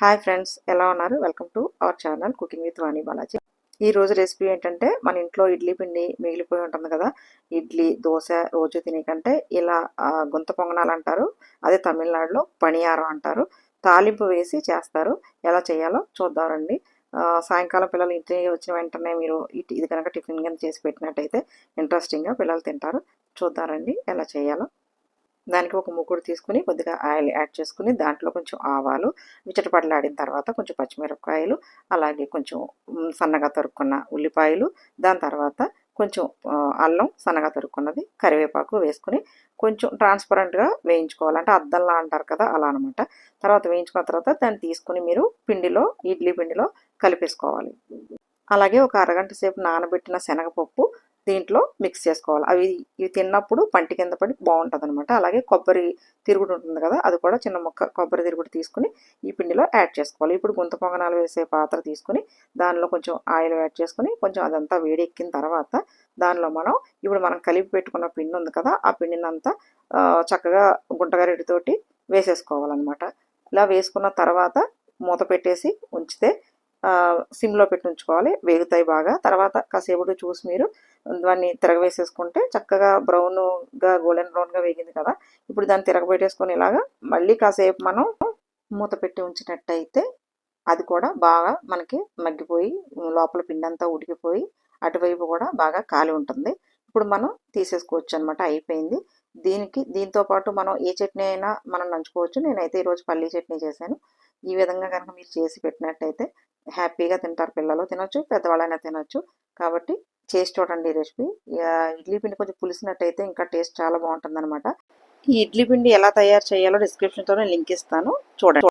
Hi friends ఎలా ఉన్నారు? Welcome to our channel cooking with Vani Balaji. ఈ రోజు రెసిపీ ఏంటంటే మన ఇంట్లో ఇడ్లీ పిండి మిగిలిపోయి ఉంటుంది కదా ఇడ్లీ దోశ రోజు తినే కంటే ఇలా గుంత పొంగనాలు అంటారు అదే తమిళనాడులో పనియారం అంటారు తాలింపు వేసి చేస్తారు. ఎలా చేయాలో చూద్దామండి సాయంకాలం పిల్లలు ఇంటి వచ్చిన వెంటనే మీరు ఇది కనుక టిఫిన్ కింద చేసి పెట్టినట్టయితే ఇంట్రెస్టింగ్గా పిల్లలు తింటారు. చూద్దారండి ఎలా చేయాలో. దానికి ఒక ముగ్గురు తీసుకుని కొద్దిగా ఆయిల్ యాడ్ చేసుకుని దాంట్లో కొంచెం ఆవాలు విచటపడలాడిన తర్వాత కొంచెం పచ్చిమిరపకాయలు అలాగే కొంచెం సన్నగా తరుక్కున్న ఉల్లిపాయలు దాని తర్వాత కొంచెం అల్లం సన్నగా తరుక్కున్నది కరివేపాకు వేసుకుని కొంచెం ట్రాన్స్పరెంట్గా వేయించుకోవాలంటే అద్దంలా అంటారు కదా అలా అనమాట తర్వాత వేయించుకున్న తర్వాత దాన్ని తీసుకుని మీరు పిండిలో ఇడ్లీ పిండిలో కలిపేసుకోవాలి. అలాగే ఒక అరగంట సేపు నానబెట్టిన శనగపప్పు దీంట్లో మిక్స్ చేసుకోవాలి. అవి ఇవి తిన్నప్పుడు పంటి కింద పడి బాగుంటుంది అనమాట అలాగే కొబ్బరి తిరుగుడు ఉంటుంది కదా అది కూడా చిన్న ముక్క కొబ్బరి తిరుగుడు తీసుకుని ఈ పిండిలో యాడ్ చేసుకోవాలి. ఇప్పుడు గుంత పొంగనాలు వేసే పాత్ర తీసుకుని దానిలో కొంచెం ఆయిల్ యాడ్ చేసుకుని కొంచెం అదంతా వేడెక్కిన తర్వాత దానిలో మనం ఇప్పుడు మనం కలిపి పెట్టుకున్న పిండి ఉంది కదా ఆ పిండిని అంతా చక్కగా గుంటగారెడ్డితోటి వేసేసుకోవాలన్నమాట. ఇలా వేసుకున్న తర్వాత మూత పెట్టేసి ఉంచితే సిమ్లో పెట్టి ఉంచుకోవాలి వేగుతాయి బాగా. తర్వాత కాసేపు చూసి మీరు దాన్ని తిరగవేసేసుకుంటే చక్కగా బ్రౌన్గా గోల్డెన్ బ్రౌన్గా వేగింది కదా. ఇప్పుడు దాన్ని తిరగబెట్టేసుకొని ఇలాగా మళ్ళీ కాసేపు మనం మూత పెట్టి ఉంచినట్టయితే అది కూడా బాగా మనకి మగ్గిపోయి లోపల పిండి అంతా ఉడికిపోయి అటువైపు కూడా బాగా కాలి ఉంటుంది. ఇప్పుడు మనం తీసేసుకోవచ్చు అనమాట అయిపోయింది. దీనికి దీంతో పాటు మనం ఏ చట్నీ అయినా మనం నంచుకోవచ్చు. నేనైతే ఈరోజు పల్లీ చట్నీ చేశాను. ఈ విధంగా కనుక మీరు చేసి పెట్టినట్టయితే హ్యాపీగా తింటారు పిల్లలు. తినొచ్చు పెద్దవాళ్ళైనా తినొచ్చు. కాబట్టి చేసి చూడండి ఈ రెసిపీ. ఇడ్లీ పిండి కొంచెం పులిసినట్టయితే ఇంకా టేస్ట్ చాలా బాగుంటుంది అనమాట ఈ ఇడ్లీ పిండి ఎలా తయారు చేయాలో డిస్క్రిప్షన్తో నేను లింక్ ఇస్తాను. చూడండి.